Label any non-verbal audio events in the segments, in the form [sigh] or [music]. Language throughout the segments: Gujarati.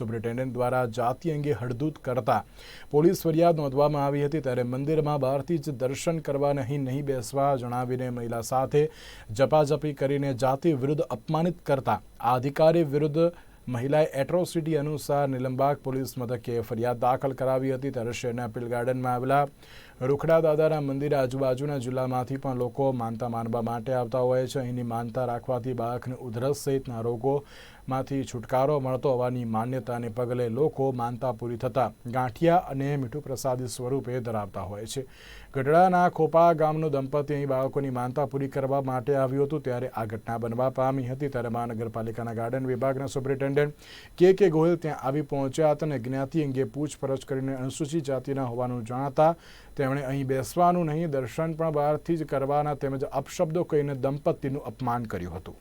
સુપ્રિન્ટેન્ડન્ટ દ્વારા જાતિ અંગે હડધૂત કરતા પોલીસ ફરિયાદ નોંધવામાં આવી હતી ત્યારે મંદિરમાં બહારથી જ દર્શન કરવા નહીં નહીં બેસવા જણાવીને મહિલા સાથે જપાજપી કરીને જાતિ વિરુદ્ધ અપમાનિત કરતા. આ અધિકારી વિરુદ્ધ મહિલાએ એટ્રોસિટી અનુસાર નિલંબાગ પોલીસ મથકે ફરિયાદ દાખલ કરાવી હતી. ત્યારે શહેરના પિલ ગાર્ડનમાં આવેલા રૂખડા દાદાના મંદિર આજુબાજુના જિલ્લામાંથી પણ લોકો માનતા માનવા માટે આવતા હોય છે. અહીંની માનતા રાખવાથી બાળકને ઉધરસ સહિતના રોગોમાંથી છુટકારો મળતો હોવાની માન્યતાને પગલે લોકો માનતા પૂરી થતાં ગાંઠિયા અને મીઠું પ્રસાદી સ્વરૂપે ધરાવતા હોય છે. ગઢડાના ખોપા ગામનું દંપતી અહીં બાળકોની માનતા પૂરી કરવા માટે આવ્યું હતું ત્યારે આ ઘટના બનવા પામી હતી. ત્યારે મહાનગરપાલિકાના ગાર્ડન વિભાગના સુપ્રિન્ટેન્ડન્ટ કે કે ગોયલ ત્યાં આવી પહોંચ્યા હતા અને જ્ઞાતિ અંગે પૂછપરછ કરીને અનુસૂચિત જાતિના હોવાનું જણાતા તેમણે અહીં બેસવાનું નહીં, દર્શન પણ બહારથી જ કરવાના તેમજ અપશબ્દો કહીને દંપતીનું અપમાન કર્યું હતું.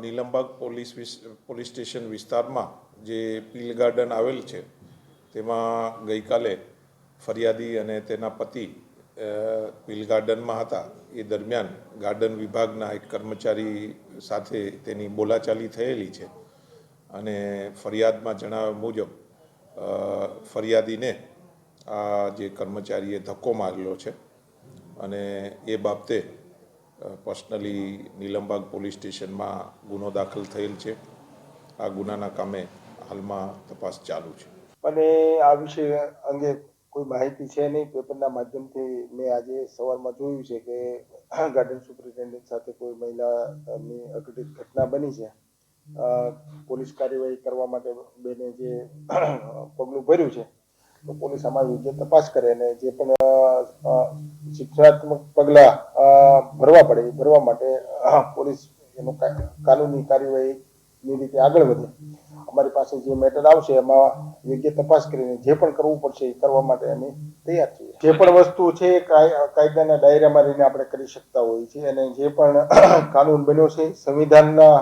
નીલમબાગ પોલીસ પોલીસ સ્ટેશન વિસ્તારમાં જે પીલ ગાર્ડન આવેલ છે, તેમાં ગઈકાલે ફરિયાદી અને તેના પતિ પીલ ગાર્ડનમાં હતા. એ દરમિયાન ગાર્ડન વિભાગના એક કર્મચારી સાથે તેની બોલાચાલી થયેલી છે. અને ફરિયાદમાં જણાવ્યા મુજબ ફરિયાદીને આ જે કર્મચારીએ ધક્કો મારેલો છે અને એ બાબતે પર્સનલી નીલમબાગ પોલીસ સ્ટેશનમાં ગુનો દાખલ થયેલ છે. આ ગુનાના કામે હાલમાં તપાસ ચાલુ છે. અને આ વિષય અંગે કોઈ માહિતી છે નહીં, પેપરના માધ્યમથી મેં આજે સવારમાં જોયું છે કે ગાર્ડન સુપ્રિન્ટેન્ડન્ટ સાથે કોઈ મહિલાની અઘટિત ઘટના બની છે. પોલીસ કાર્યવાહી કરવા માટે બેને જે પગલું ભર્યું છે, તો પોલીસ આમાં યોગ્ય તપાસ કરે અને જે પણ શિક્ષાત્મક પગલાં ભરવા પડે એ ભરવા માટે પોલીસ એનું કાનૂની કાર્યવાહીની રીતે આગળ વધે. પાસે જે મેટર આવશે, એમાં યોગ્ય તપાસ કરીને જે પણ કરવું પડશે એ કરવા માટે અમે તૈયાર છીએ. જે પણ વસ્તુ છે એ કાય- કાયદાના દાયરામાં રહીને આપણે કરી શકતા હોઈએ છીએ અને જે પણ [coughs] કાનૂન બન્યો છે, સંવિધાનના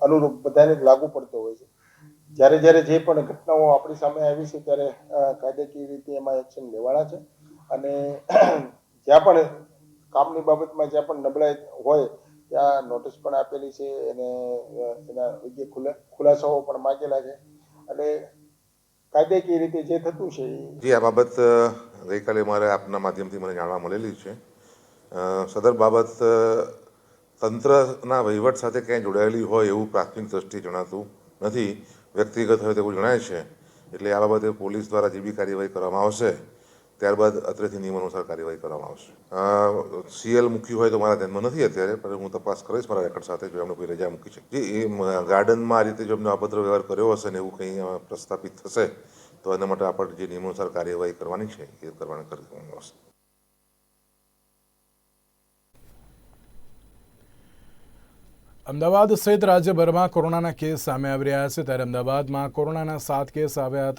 અનુરૂપ બધાને લાગુ પડતો હોય છે. જ્યારે જ્યારે જે પણ ઘટનાઓ આપણી સામે આવી છે, ત્યારે કાયદાકીય રીતે એમાં એક્શન લેવાના છે. અને [coughs] જ્યાં પણ કામની બાબતમાં જ્યાં પણ નબળાઈ હોય ત્યાં નોટિસ પણ આપેલી છે અને એના યોગ્ય ખુલાસાઓ પણ માંગેલા છે. અને કાયદેકીય રીતે જે થતું છે જે જી, આ બાબત ગઈકાલે મારે આપના માધ્યમથી મને જાણવા મળેલી છે. સદર બાબત તંત્રના વહીવટ સાથે ક્યાંય જોડાયેલી હોય એવું પ્રાથમિક દ્રષ્ટિએ જણાતું નથી. વ્યક્તિગત હોય તેવું જણાય છે. એટલે આ બાબતે પોલીસ દ્વારા જે બી કાર્યવાહી કરવામાં આવશે ત્યારબાદ અત્રેથી નિયમ અનુસાર કાર્યવાહી કરવામાં આવશે. સીએલ મૂક્યું હોય તો મારા ધ્યાનમાં નથી અત્યારે, પણ હું તપાસ કરીશ મારા રેકર્ડ સાથે જો એમને કોઈ રજા મૂકી છે. જે એ ગાર્ડનમાં આ રીતે જો એમને અભદ્ર વ્યવહાર કર્યો હશે ને એવું કંઈ પ્રસ્થાપિત થશે, તો એના માટે આપણે જે નિયમ અનુસાર કાર્યવાહી કરવાની છે, એ કરવાની કરવામાં આવશે. અમદાવાદ સહિત રાજ્યભરમાં કોરોનાના કેસ સામે આવી રહ્યા છે. ત્યારે અમદાવાદમાં કોરોનાના સાત કેસ આવ્યા હતા.